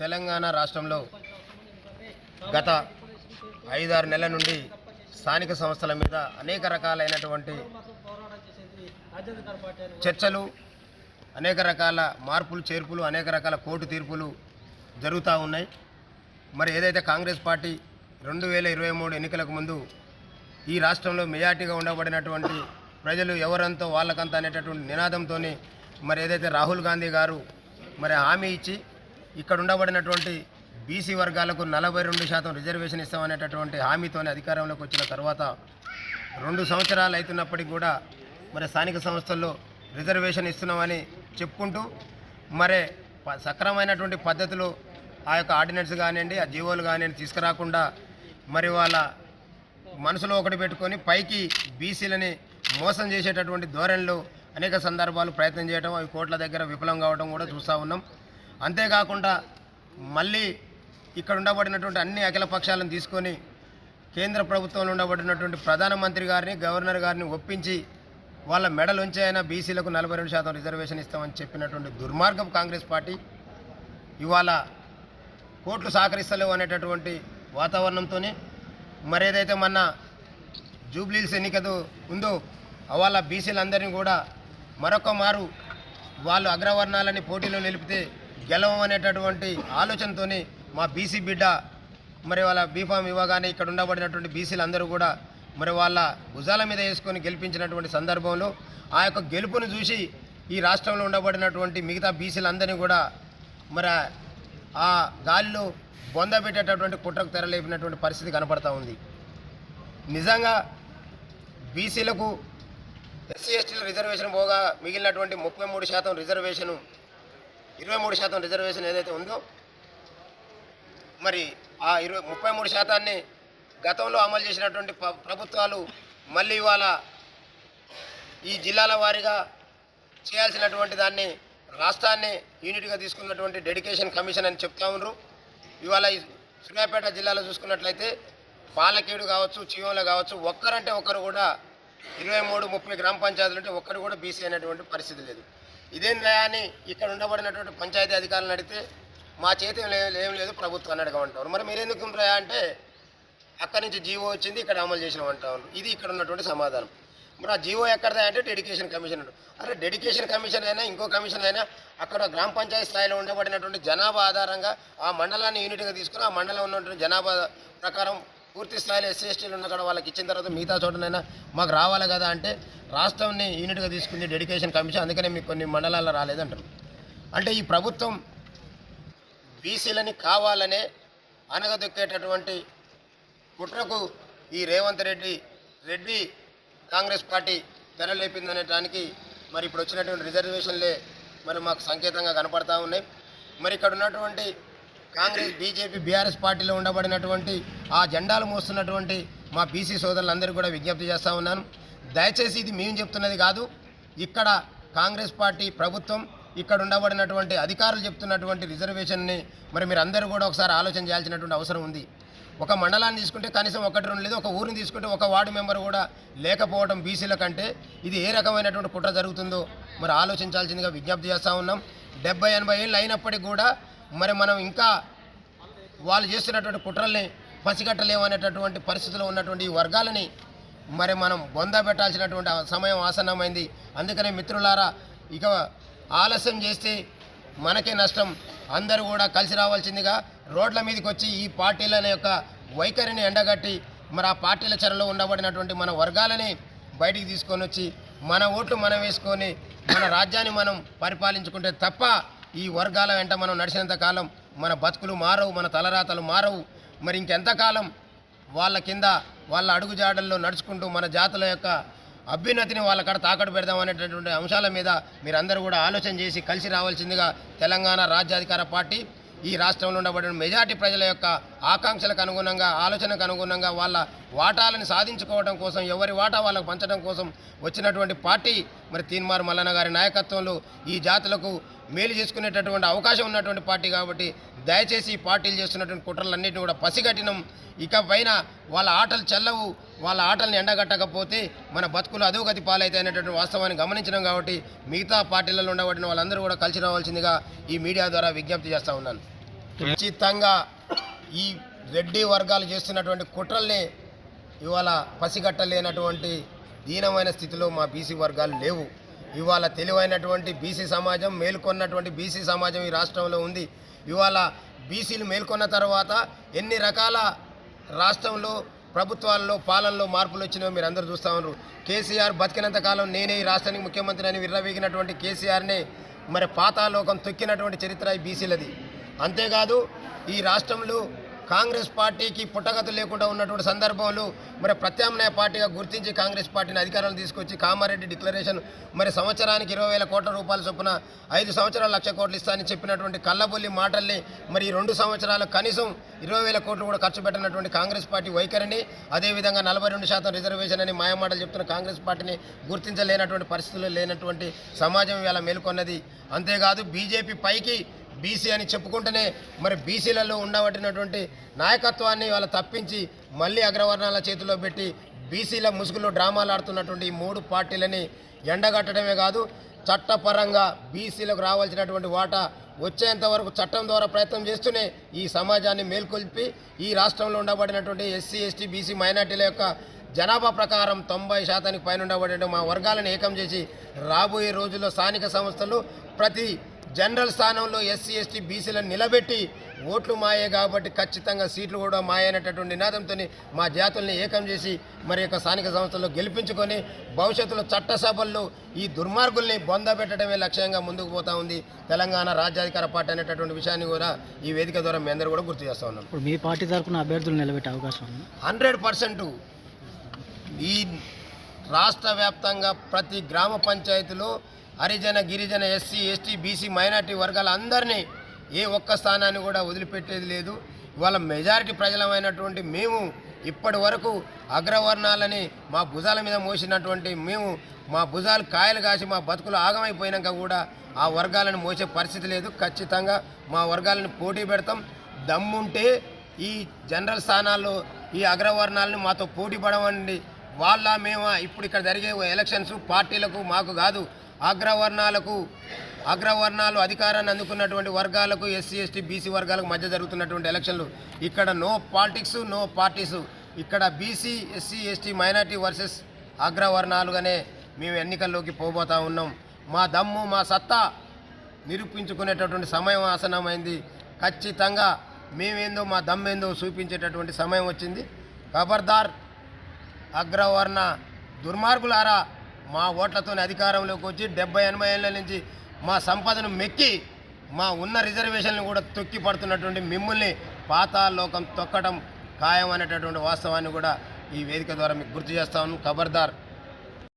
తెలంగాణ రాష్ట్రంలో గత ఐదారు నెలల నుండి స్థానిక సంస్థల మీద అనేక రకాలైనటువంటి చర్చలు అనేక రకాల మార్పులు చేర్పులు అనేక రకాల కోర్టు తీర్పులు జరుగుతూ ఉన్నాయి. మరి ఏదైతే కాంగ్రెస్ పార్టీ రెండు వేల ఇరవై మూడు ఎన్నికలకు ముందు ఈ రాష్ట్రంలో మెజార్టీగా ఉండబడినటువంటి ప్రజలు ఎవరంతో వాళ్ళకంత అనేటటువంటి నినాదంతో మరి ఏదైతే రాహుల్ గాంధీ గారు మరి హామీ ఇచ్చి ఇక్కడ ఉండబడినటువంటి బీసీ వర్గాలకు నలభై రెండు శాతం రిజర్వేషన్ ఇస్తామనేటటువంటి హామీతోనే అధికారంలోకి వచ్చిన తర్వాత రెండు సంవత్సరాలు అవుతున్నప్పటికీ కూడా మరి స్థానిక సంస్థల్లో రిజర్వేషన్ ఇస్తున్నామని చెప్పుకుంటూ మరి సక్రమైనటువంటి పద్ధతిలో ఆ యొక్క ఆర్డినెన్స్ కానివ్వండి ఆ జీవోలు కానివ్వండి తీసుకురాకుండా మరి వాళ్ళ మనసులో ఒకటి పెట్టుకొని పైకి బీసీలని మోసం చేసేటటువంటి ధోరణిలో అనేక సందర్భాలు ప్రయత్నం చేయడం అవి కోట్ల దగ్గర విఫలం కావడం కూడా చూస్తూ ఉన్నాం. అంతేకాకుండా మళ్ళీ ఇక్కడ ఉండబడినటువంటి అన్ని అఖిల పక్షాలను తీసుకొని కేంద్ర ప్రభుత్వంలో ఉండబడినటువంటి ప్రధానమంత్రి గారిని గవర్నర్ గారిని ఒప్పించి వాళ్ళ మెడలుంచి అయినా బీసీలకు నలభై రెండు శాతం రిజర్వేషన్ ఇస్తామని చెప్పినటువంటి దుర్మార్గం కాంగ్రెస్ పార్టీ. ఇవాళ కోట్లు సహకరిస్తలేవు అనేటటువంటి వాతావరణంతోనే మరేదైతే మన మొన్న జూబ్లీల్స్ ఎన్నికదు ఉందో అవాళ బీసీలందరినీ కూడా మరొక మారు వాళ్ళు అగ్రవర్ణాలని పోటీలో నిలిపితే గెలవం అనేటటువంటి ఆలోచనతోని మా బీసీ బిడ్డ మరి వాళ్ళ బీఫామ్ ఇవ్వగానే ఇక్కడ ఉండబడినటువంటి బీసీలందరూ కూడా మరి వాళ్ళ భుజాల మీద వేసుకొని గెలిపించినటువంటి సందర్భంలో ఆ యొక్క గెలుపును చూసి ఈ రాష్ట్రంలో ఉండబడినటువంటి మిగతా బీసీలందరినీ కూడా మరి ఆ గాలిలో బొంద పెట్టేటటువంటి కుట్రకు తెరలేపినటువంటి పరిస్థితి కనపడతా ఉంది. నిజంగా బీసీలకు ఎస్సీ ఎస్టీల రిజర్వేషన్ పోగా మిగిలినటువంటి ముప్పై మూడు శాతం రిజర్వేషను ఇరవై మూడు శాతం రిజర్వేషన్ ఏదైతే ఉందో మరి ఆ ఇరవై ముప్పై మూడు శాతాన్ని గతంలో అమలు చేసినటువంటి ప్రభుత్వాలు మళ్ళీ ఇవాళ ఈ జిల్లాల వారీగా చేయాల్సినటువంటి దాన్ని రాష్ట్రాన్ని యూనిట్గా తీసుకున్నటువంటి డెడికేషన్ కమిషన్ అని చెప్తా ఉన్నారు ఇవాళ సూర్యాపేట జిల్లాలో చూసుకున్నట్లయితే పాలకేడు కావచ్చు చీవంలో కావచ్చు ఒక్కరంటే ఒక్కరు కూడా ఇరవై మూడు ముప్పై గ్రామ పంచాయతీలు అంటే ఒక్కరు కూడా బీసీ అనేటువంటి పరిస్థితి లేదు. ఇదేం అని ఇక్కడ ఉండబడినటువంటి పంచాయతీ అధికారులను అడిగితే మా చేతి ఏం లే- లేదు ప్రభుత్వాన్ని అడగమంటారు. మరి మీరెందుకు ఉంటాయా అంటే అక్కడి నుంచి జీవో వచ్చింది ఇక్కడ అమలు చేసినామంటారు ఇది ఇక్కడ ఉన్నటువంటి సమాధానం. మరి ఆ జీవో ఎక్కడదా అంటే డెడికేషన్ కమిషన్ అరే డెడికేషన్ కమిషన్ అయినా ఇంకో కమిషన్ అయినా అక్కడ గ్రామ పంచాయతీ స్థాయిలో ఉండబడినటువంటి జనాభా ఆధారంగా ఆ మండలాన్ని యూనిట్గా తీసుకుని ఆ మండలం ఉన్నటువంటి జనాభా ప్రకారం పూర్తి స్థాయిలో ఎస్సీ ఎస్టీలు ఉన్న కూడా వాళ్ళకి ఇచ్చిన తర్వాత మిగతా చోటనైనా మాకు రావాలి కదా అంటే రాష్ట్రాన్ని యూనిట్గా తీసుకుంది డెడికేషన్ కమిషన్ అందుకనే మీకు కొన్ని మండలాల్లో రాలేదంటారు. అంటే ఈ ప్రభుత్వం బీసీలని కావాలనే అనగదొక్కేటటువంటి కుట్రకు ఈ రేవంత్ రెడ్డి రెడ్డి కాంగ్రెస్ పార్టీ తెరలేపిందనేటానికి మరి ఇప్పుడు వచ్చినటువంటి రిజర్వేషన్లే మరి మాకు సంకేతంగా కనపడతా ఉన్నాయి. మరి ఇక్కడ ఉన్నటువంటి కాంగ్రెస్ బీజేపీ బీఆర్ఎస్ పార్టీలో ఉండబడినటువంటి ఆ జెండాలు మోస్తున్నటువంటి మా బీసీ సోదరులందరూ కూడా విజ్ఞప్తి చేస్తూ ఉన్నాను. దయచేసి ఇది మేము చెప్తున్నది కాదు. ఇక్కడ కాంగ్రెస్ పార్టీ ప్రభుత్వం ఇక్కడ ఉండబడినటువంటి అధికారులు చెప్తున్నటువంటి రిజర్వేషన్ని మరి మీరు అందరూ కూడా ఒకసారి ఆలోచన చేయాల్సినటువంటి అవసరం ఉంది. ఒక మండలాన్ని తీసుకుంటే కనీసం ఒకటి రెండు లేదు ఒక ఊరిని తీసుకుంటే ఒక వార్డు మెంబర్ కూడా లేకపోవడం బీసీల కంటే ఇది ఏ రకమైనటువంటి కుట్ర జరుగుతుందో మరి ఆలోచించాల్సిందిగా విజ్ఞప్తి చేస్తూ ఉన్నాం. డెబ్బై ఎనభై ఏళ్ళు అయినప్పటికీ కూడా మరి మనం ఇంకా వాళ్ళు చేస్తున్నటువంటి కుట్రల్ని పసిగట్టలేము అనేటటువంటి పరిస్థితిలో ఉన్నటువంటి ఈ వర్గాలని మరి మనం బొంద పెట్టాల్సినటువంటి సమయం ఆసన్నమైంది. అందుకనే మిత్రులారా ఇక ఆలస్యం చేస్తే మనకే నష్టం. అందరూ కూడా కలిసి రావాల్సిందిగా రోడ్ల మీదకి వచ్చి ఈ పార్టీల యొక్క వైఖరిని ఎండగట్టి మరి ఆ పార్టీల చెరలో ఉండబడినటువంటి మన వర్గాలని బయటికి తీసుకొని వచ్చి మన ఓట్లు మనం వేసుకొని మన రాజ్యాన్ని మనం పరిపాలించుకుంటే తప్ప ఈ వర్గాల వెంట మనం నడిచినంత కాలం మన బతుకులు మారవు మన తలరాతలు మారవు. మరి ఇంకెంతకాలం వాళ్ళ కింద వాళ్ళ అడుగుజాడల్లో నడుచుకుంటూ మన జాతుల యొక్క అభ్యున్నతిని వాళ్ళ కాడ తాకట్టు పెడదాం అనేటటువంటి అంశాల మీద మీరందరూ కూడా ఆలోచన చేసి కలిసి రావాల్సిందిగా తెలంగాణ రాజ్యాధికార పార్టీ ఈ రాష్ట్రంలో ఉండబడిన మెజార్టీ ప్రజల యొక్క ఆకాంక్షలకు అనుగుణంగా ఆలోచనకు అనుగుణంగా వాళ్ళ వాటాలను సాధించుకోవడం కోసం ఎవరి వాటా వాళ్ళకు పంచడం కోసం వచ్చినటువంటి పార్టీ మరి తీన్మార్ మల్లన్న గారి నాయకత్వంలో ఈ జాతులకు మేలు చేసుకునేటటువంటి అవకాశం ఉన్నటువంటి పార్టీ కాబట్టి దయచేసి ఈ పార్టీలు చేస్తున్నటువంటి కుట్రలన్నింటినీ కూడా పసిగట్టినం. ఇక పైన వాళ్ళ ఆటలు చెల్లవు వాళ్ళ ఆటలను ఎండగట్టకపోతే మన బతుకులు అధోగతి పాలైతే అనేటటువంటి వాస్తవాన్ని గమనించినాం కాబట్టి మిగతా పార్టీలలో ఉండబడిన వాళ్ళందరూ కూడా కలిసి రావాల్సిందిగా ఈ మీడియా ద్వారా విజ్ఞప్తి చేస్తూ ఉన్నాను. ఖచ్చితంగా ఈ రెడ్డి వర్గాలు చేస్తున్నటువంటి కుట్రల్ని ఇవాళ పసిగట్టలేనటువంటి దీనమైన స్థితిలో మా బీసీ వర్గాలు లేవు. ఇవాళ తెలివైనటువంటి బీసీ సమాజం మేల్కొన్నటువంటి బీసీ సమాజం ఈ రాష్ట్రంలో ఉంది. ఇవాళ బీసీలు మేల్కొన్న తర్వాత ఎన్ని రకాల రాష్ట్రంలో ప్రభుత్వాల్లో పాలనలో మార్పులు వచ్చినాయో మీరు అందరూ చూస్తూ ఉన్నారు. కేసీఆర్ బతికినంత కాలం నేనే ఈ రాష్ట్రానికి ముఖ్యమంత్రి అని విర్రవీగినటువంటి కేసీఆర్నే మరి పాతాలోకం తొక్కినటువంటి చరిత్ర ఈ బీసీలది. అంతేకాదు ఈ రాష్ట్రంలో కాంగ్రెస్ పార్టీకి పుట్టగతి లేకుండా ఉన్నటువంటి సందర్భంలో మరి ప్రత్యామ్నాయ పార్టీగా గుర్తించి కాంగ్రెస్ పార్టీని అధికారంలో తీసుకొచ్చి కామారెడ్డి డిక్లరేషన్ మరి సంవత్సరానికి ఇరవై వేల కోట్ల రూపాయల చొప్పున ఐదు సంవత్సరాలు లక్ష కోట్లు ఇస్తానని చెప్పినటువంటి కళ్ళబొల్లి మాటల్ని మరి రెండు సంవత్సరాలు కనీసం ఇరవై వేల కోట్లు కూడా ఖర్చు పెట్టినటువంటి కాంగ్రెస్ పార్టీ వైఖరిని అదేవిధంగా నలభై రెండు శాతం రిజర్వేషన్ అని మాయమాటలు చెప్తున్న కాంగ్రెస్ పార్టీని గుర్తించలేనటువంటి పరిస్థితుల్లో లేనటువంటి సమాజం ఇవాళ మేల్కొన్నది. అంతేకాదు బీజేపీ పైకి బీసీ అని చెప్పుకుంటేనే మరి బీసీలలో ఉండబట్టినటువంటి నాయకత్వాన్ని వాళ్ళ తప్పించి మళ్ళీ అగ్రవర్ణాల చేతిలో పెట్టి బీసీల ముసుగులో డ్రామాలు ఆడుతున్నటువంటి ఈ మూడు పార్టీలని ఎండగట్టడమే కాదు చట్టపరంగా బీసీలకు రావాల్సినటువంటి వాటా వచ్చేంత వరకు చట్టం ద్వారా ప్రయత్నం చేస్తూనే ఈ సమాజాన్ని మేల్కొల్పి ఈ రాష్ట్రంలో ఉండబడినటువంటి ఎస్సీ ఎస్టీ బీసీ మైనార్టీల యొక్క జనాభా ప్రకారం తొంభై శాతానికి పైన ఉండబడే మా వర్గాలను ఏకం చేసి రాబోయే రోజుల్లో స్థానిక సంస్థలు ప్రతి జనరల్ స్థానంలో ఎస్సీ ఎస్టీ బీసీలను నిలబెట్టి ఓట్లు మాయే కాబట్టి ఖచ్చితంగా సీట్లు కూడా మాయనేటటువంటి నినాదంతో మా జాతుల్ని ఏకం చేసి మరి యొక్క స్థానిక సంస్థల్లో గెలిపించుకొని భవిష్యత్తులో చట్టసభల్లో ఈ దుర్మార్గుల్ని బొందబెట్టడమే లక్ష్యంగా ముందుకు పోతా ఉంది. తెలంగాణ రాజ్యాధికార పార్టీ అనేటటువంటి విషయాన్ని కూడా ఈ వేదిక ద్వారా మీ అందరూ కూడా గుర్తు చేస్తా ఉన్నాం. ఇప్పుడు మీ పార్టీ తరఫున అభ్యర్థులు నిలబెట్టే అవకాశం ఉంది? హండ్రెడ్ పర్సెంట్ ఈ రాష్ట్ర వ్యాప్తంగా ప్రతి గ్రామ పంచాయతీలో హరిజన గిరిజన ఎస్సీ ఎస్టీ బీసీ మైనార్టీ వర్గాల అందరినీ ఏ ఒక్క స్థానాన్ని కూడా వదిలిపెట్టేది లేదు. ఇవాళ మెజారిటీ ప్రజలమైనటువంటి మేము ఇప్పటి వరకు అగ్రవర్ణాలని మా భుజాల మీద మోసినటువంటి మేము మా భుజాలు కాయలు కాసి మా బతుకులు ఆగమైపోయినాక కూడా ఆ వర్గాలను మోసే పరిస్థితి లేదు. ఖచ్చితంగా మా వర్గాలను పోటీ పెడతాం. దమ్ముంటే ఈ జనరల్ స్థానాల్లో ఈ అగ్రవర్ణాలను మాతో పోటీ పడవండి. వాళ్ళ మేము? ఇప్పుడు ఇక్కడ జరిగే ఎలక్షన్స్ పార్టీలకు మాకు కాదు. అగ్రవర్ణాలకు అగ్రవర్ణాలు అధికారాన్ని అందుకున్నటువంటి వర్గాలకు ఎస్సీ ఎస్టీ బీసీ వర్గాలకు మధ్య జరుగుతున్నటువంటి ఎలక్షన్లు. ఇక్కడ నో పాలిటిక్స్ నో పార్టీసు. ఇక్కడ BC SC ST minority versus అగ్రవర్ణాలుగానే మేము ఎన్నికల్లోకి పోబోతా ఉన్నాం. మా దమ్ము మా సత్తా నిరూపించుకునేటటువంటి సమయం ఆసనమైంది ఖచ్చితంగా మేమేందో మా దమ్మేందో చూపించేటటువంటి సమయం వచ్చింది. ఖబర్దార్ అగ్రవర్ణ దుర్మార్గులారా మా ఓట్లతోని అధికారంలోకి వచ్చి డెబ్బై ఎనభై ఏళ్ళ నుంచి మా సంపదను మెక్కి మా ఉన్న రిజర్వేషన్లు కూడా తొక్కి పడుతున్నటువంటి మిమ్మల్ని పాతాలోకం తొక్కడం ఖాయం అనేటటువంటి వాస్తవాన్ని కూడా ఈ వేదిక ద్వారా మీకు గుర్తు చేస్తాను ఖబర్దార్.